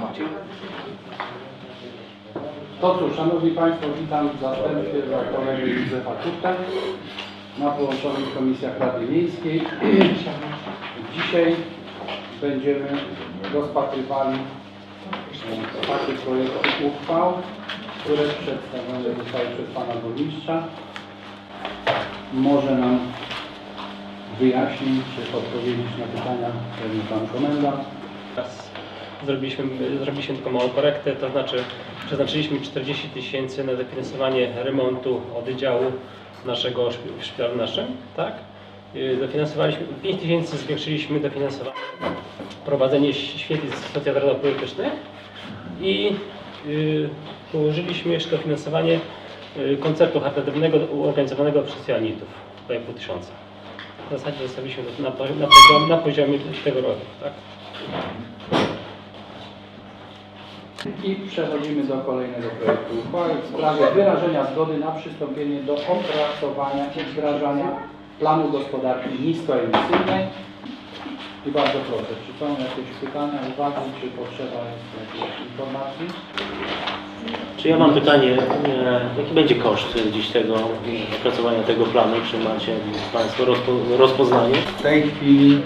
Maciej? To cóż, Szanowni Państwo, witam w zastępstwie dla kolegi Józefa Kuta na połączonych komisjach Rady Miejskiej. Dzisiaj będziemy rozpatrywali takie projekty uchwał, które przedstawione zostały przez Pana Burmistrza. Może nam wyjaśnić, czy odpowiedzieć na pytania pewnie Pan Komendant. Zrobiliśmy, zrobiliśmy tylko małą korektę, to znaczy przeznaczyliśmy 40 tysięcy na dofinansowanie remontu oddziału naszego w szpitalu naszym, tak? Yy, Dofinansowaliśmy, 5 tysięcy zwiększyliśmy dofinansowanie prowadzenie świetlic socjaldemokratycznych i yy, położyliśmy jeszcze dofinansowanie yy, koncertu charytatywnego organizowanego przez Janitów, 2,5 tysiąca. W zasadzie zostawiliśmy to na, na, na poziomie tego roku, tak? I przechodzimy do kolejnego projektu uchwały w sprawie wyrażenia zgody na przystąpienie do opracowania i wdrażania planu gospodarki niskoemisyjnej. I bardzo proszę, czy są jakieś pytania, uwagi, czy potrzeba jest jakiejś informacji? Czy ja mam pytanie, e, jaki będzie koszt dziś tego opracowania tego planu? Czy macie Państwo rozpo, rozpoznanie? W tej chwili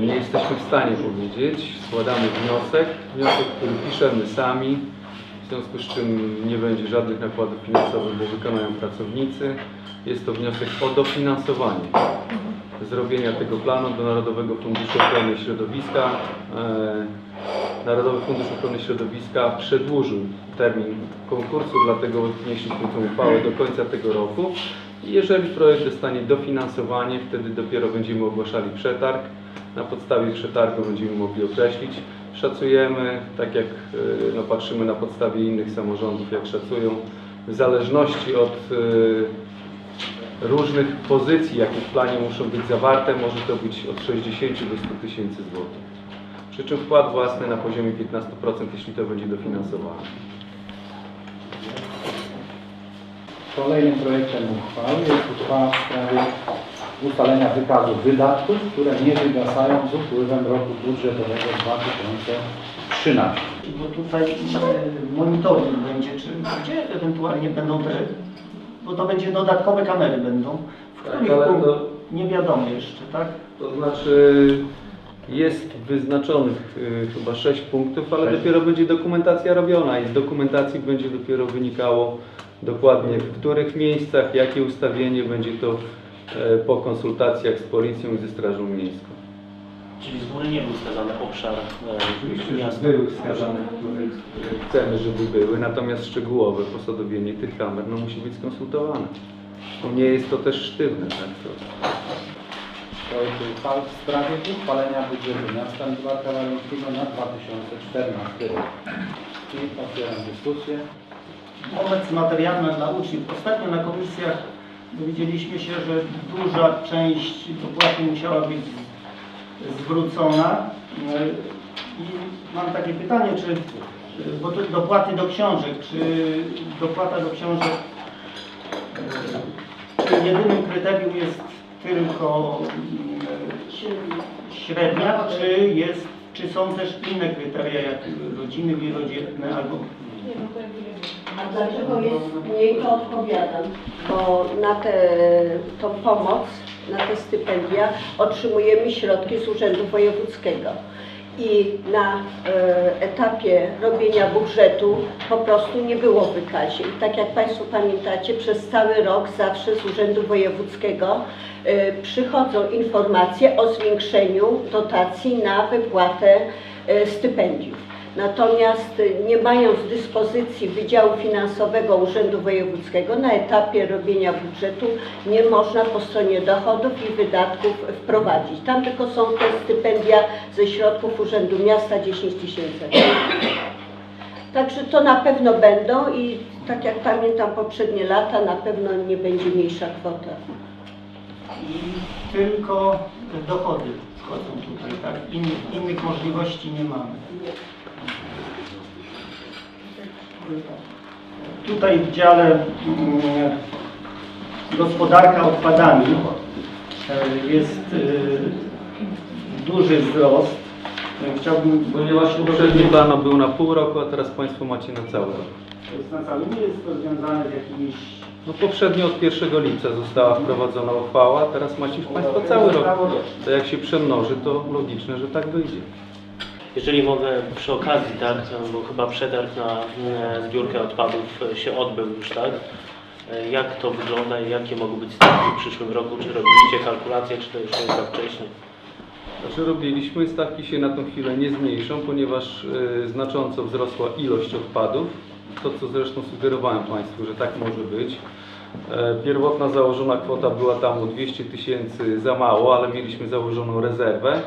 nie jesteśmy w stanie powiedzieć. Składamy wniosek, wniosek, który piszemy sami, w związku z czym nie będzie żadnych nakładów finansowych, bo wykonają pracownicy. Jest to wniosek o dofinansowanie zrobienia tego planu do Narodowego Funduszu Ochrony Środowiska. E, Narodowy Fundusz Ochrony Środowiska przedłużył termin konkursu, dlatego wnieśliśmy tę uchwałę do końca tego roku. Jeżeli projekt dostanie dofinansowanie, wtedy dopiero będziemy ogłaszali przetarg. Na podstawie przetargu będziemy mogli określić. Szacujemy, tak jak y, no, patrzymy na podstawie innych samorządów, jak szacują, w zależności od y, różnych pozycji, jakie w planie muszą być zawarte, może to być od 60 do 100 tysięcy złotych. Przy czym wkład własny na poziomie 15%, jeśli to będzie dofinansowane. Kolejnym projektem uchwały jest uchwała w sprawie ustalenia wykazu wydatków, które nie wygasają z upływem roku budżetowego 2013. Bo tutaj e, monitoring będzie, czy gdzie ewentualnie będą te, bo to będzie dodatkowe kamery będą, w Tak, których punkt- to- nie wiadomo jeszcze, tak? To znaczy jest wyznaczonych y, chyba 6 punktów, ale dopiero będzie dokumentacja robiona i z dokumentacji będzie dopiero wynikało dokładnie w których miejscach, jakie ustawienie będzie to e, po konsultacjach z policją i ze Strażą Miejską. Czyli z góry nie był wskazany obszar e, miasta. były wskazane, które chcemy, żeby były, natomiast szczegółowe posadowienie tych kamer no, musi być skonsultowane. No, nie jest to też sztywne. Tak? To, Projekt uchwały w sprawie uchwalenia budżetu miasta Mikołaja Kawaleńskiego na 2014 rok. I otwieram dyskusję. Pomoc materialna dla uczniów. Ostatnio na komisjach dowiedzieliśmy się, że duża część dopłaty musiała być zwrócona. I mam takie pytanie, czy, bo to dopłaty do książek, czy dopłata do książek, jedynym kryterium jest tylko mm, średnia, czy jest, czy są też inne kryteria, jak rodziny wielodzietne albo A dlaczego jest mniej, to odpowiadam. Bo na tę tą pomoc, na te stypendia otrzymujemy środki z Urzędu Wojewódzkiego. I na e, etapie robienia budżetu po prostu nie było w wykazie. I tak jak Państwo pamiętacie, przez cały rok zawsze z Urzędu Wojewódzkiego e, przychodzą informacje o zwiększeniu dotacji na wypłatę e, stypendiów. Natomiast nie mając dyspozycji Wydziału Finansowego Urzędu Wojewódzkiego na etapie robienia budżetu nie można po stronie dochodów i wydatków wprowadzić. Tam tylko są te stypendia ze środków Urzędu Miasta 10 tysięcy. Także to na pewno będą i tak jak pamiętam poprzednie lata na pewno nie będzie mniejsza kwota. i tylko dochody wchodzą tutaj, tak? Innych, innych możliwości nie mamy. Tutaj w dziale mm, gospodarka odpadami e, jest e, duży wzrost e, chciałbym, Ponieważ poprzedni plan był na pół roku, a teraz Państwo macie na cały rok. To jest na cały, nie jest to związane z jakimiś... No poprzednio od 1 lipca została wprowadzona uchwała, teraz macie Państwo cały rok. To jak się przemnoży, to logiczne, że tak wyjdzie. Jeżeli mogę przy okazji, tak, bo chyba przetarg na e, zbiórkę odpadów e, się odbył już, tak? E, Jak to wygląda i jakie mogą być stawki w przyszłym roku? Czy robiliście kalkulacje, czy to jeszcze jest za wcześnie? Znaczy robiliśmy, stawki się na tą chwilę nie zmniejszą, ponieważ znacząco wzrosła ilość odpadów. To, co zresztą sugerowałem Państwu, że tak może być. Pierwotna założona kwota była tam o 200 tysięcy za mało, ale mieliśmy założoną rezerwę.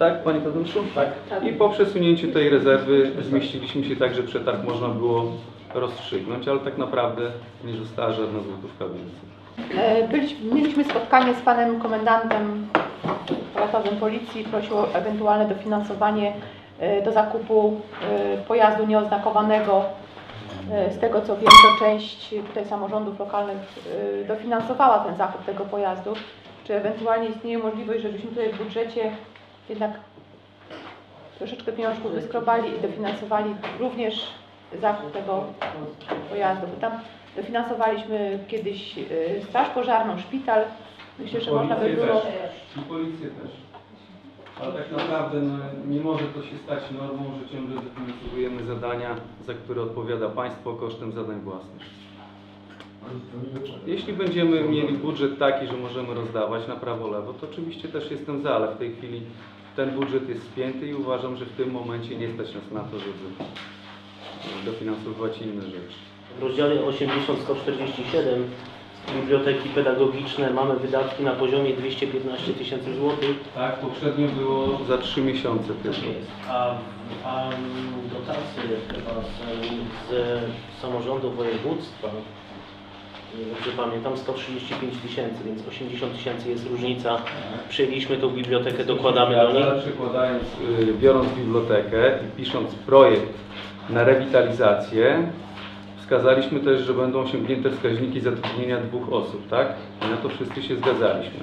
Tak, Panie Tadeuszu? Tak. I po przesunięciu tej rezerwy zmieściliśmy się tak, że przetarg można było rozstrzygnąć, ale tak naprawdę nie została żadna złotówka więcej. E, Byliśmy, mieliśmy spotkanie z panem komendantem powiatowym policji, prosił o ewentualne dofinansowanie e, do zakupu e, pojazdu nieoznakowanego. E, Z tego co wiem, to część tutaj samorządów lokalnych e, dofinansowała ten zakup tego pojazdu. Czy ewentualnie istnieje możliwość, żebyśmy tutaj w budżecie jednak troszeczkę pieniążków wyskrobali i dofinansowali również zakup tego pojazdu, bo tam dofinansowaliśmy kiedyś y, straż pożarną, szpital. Myślę, że można by było... też. I policję też. Ale tak naprawdę no, nie może to się stać normą, że ciągle dofinansowujemy zadania, za które odpowiada państwo kosztem zadań własnych. Jeśli będziemy mieli budżet taki, że możemy rozdawać na prawo lewo, to oczywiście też jestem za, ale w tej chwili ten budżet jest spięty i uważam, że w tym momencie nie stać nas na to, żeby dofinansowywać inne rzeczy. W rozdziale 80-147 biblioteki pedagogiczne mamy wydatki na poziomie 215 tysięcy złotych. Tak, poprzednio było za trzy miesiące tylko. Tak jest. A, a dotacje chyba z, z samorządu województwa, dobrze pamiętam, 135 tysięcy, więc 80 tysięcy jest różnica. Przyjęliśmy tą bibliotekę, dokładamy do niej. Przykładając, y, biorąc bibliotekę i pisząc projekt na rewitalizację, wskazaliśmy też, że będą osiągnięte wskaźniki zatrudnienia dwóch osób, tak? I na to wszyscy się zgadzaliśmy.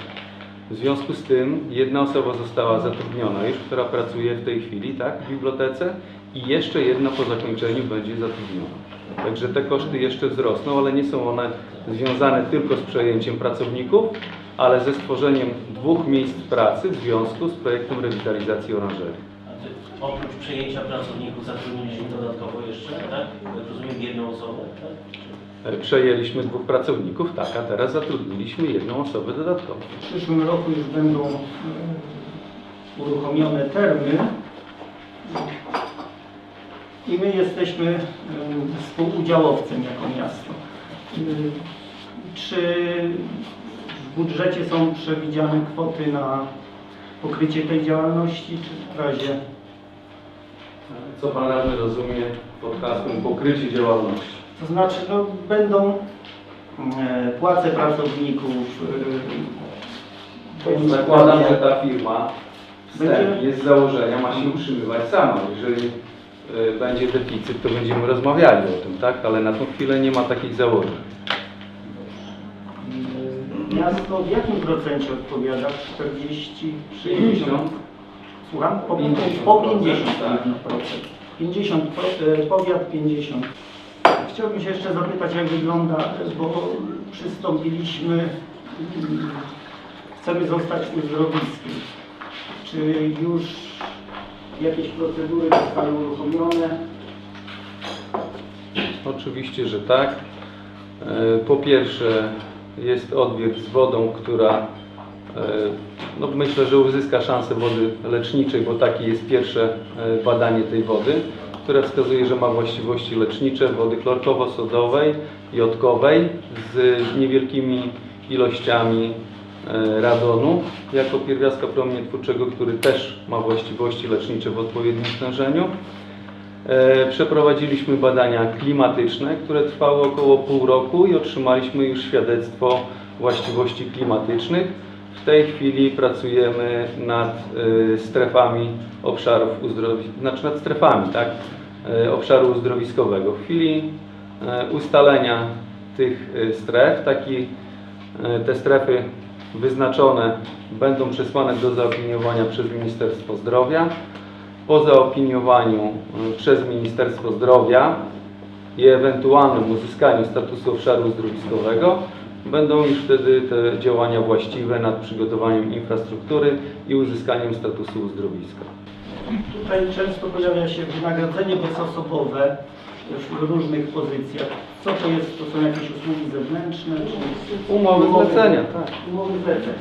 W związku z tym jedna osoba została zatrudniona już, która pracuje w tej chwili, tak, w bibliotece i jeszcze jedna po zakończeniu będzie zatrudniona. Także te koszty jeszcze wzrosną, ale nie są one związane tylko z przejęciem pracowników, ale ze stworzeniem dwóch miejsc pracy w związku z projektem rewitalizacji oranżerii. A ty Oprócz przejęcia pracowników zatrudniliśmy dodatkowo jeszcze, tak? Rozumiem, jedną osobę, tak? E, Przejęliśmy dwóch pracowników, tak, a teraz zatrudniliśmy jedną osobę dodatkowo. W przyszłym roku już będą e, uruchomione termy i my jesteśmy współudziałowcem jako miasto. Czy w budżecie są przewidziane kwoty na pokrycie tej działalności, czy w razie Co Pan radny rozumie pod hasłem pokrycie działalności? To znaczy, no, będą płace pracowników. Zakładam, że ta firma wstęp jest z założenia, ma się utrzymywać sama. Jeżeli będzie deficyt, to będziemy rozmawiali o tym, tak? Ale na tą chwilę nie ma takich założeń. e, Miasto w jakim procencie odpowiada? 40, 60? Słucham? Po 50, po 50 tak. procent. 50 pro- e, powiat 50. Chciałbym się jeszcze zapytać, jak wygląda, bo przystąpiliśmy, mm, chcemy zostać uzdrowiskiem. Czy już jakieś procedury zostały uruchomione? Oczywiście, że tak. E, Po pierwsze jest odwiert z wodą, która e, no myślę, że uzyska szansę wody leczniczej, bo takie jest pierwsze e, badanie tej wody, które wskazuje, że ma właściwości lecznicze wody chlorkowo-sodowej, jodkowej z niewielkimi ilościami radonu jako pierwiastka promieniotwórczego, który też ma właściwości lecznicze w odpowiednim stężeniu. E, Przeprowadziliśmy badania klimatyczne, które trwały około pół roku i otrzymaliśmy już świadectwo właściwości klimatycznych. W tej chwili pracujemy nad e, strefami obszarów uzdrowiskowego, znaczy nad strefami, tak, e, obszaru uzdrowiskowego. W chwili e, ustalenia tych e, stref, taki, e, te strefy wyznaczone będą przesłane do zaopiniowania przez Ministerstwo Zdrowia po zaopiniowaniu y, przez Ministerstwo Zdrowia i ewentualnym uzyskaniu statusu obszaru uzdrowiskowego będą już wtedy te działania właściwe nad przygotowaniem infrastruktury i uzyskaniem statusu uzdrowiska. Tutaj często pojawia się wynagrodzenie bezosobowe w różnych pozycjach. Co to jest? To są jakieś usługi zewnętrzne? Czy Umowy zlecenia, tak. Umowy zlecenia.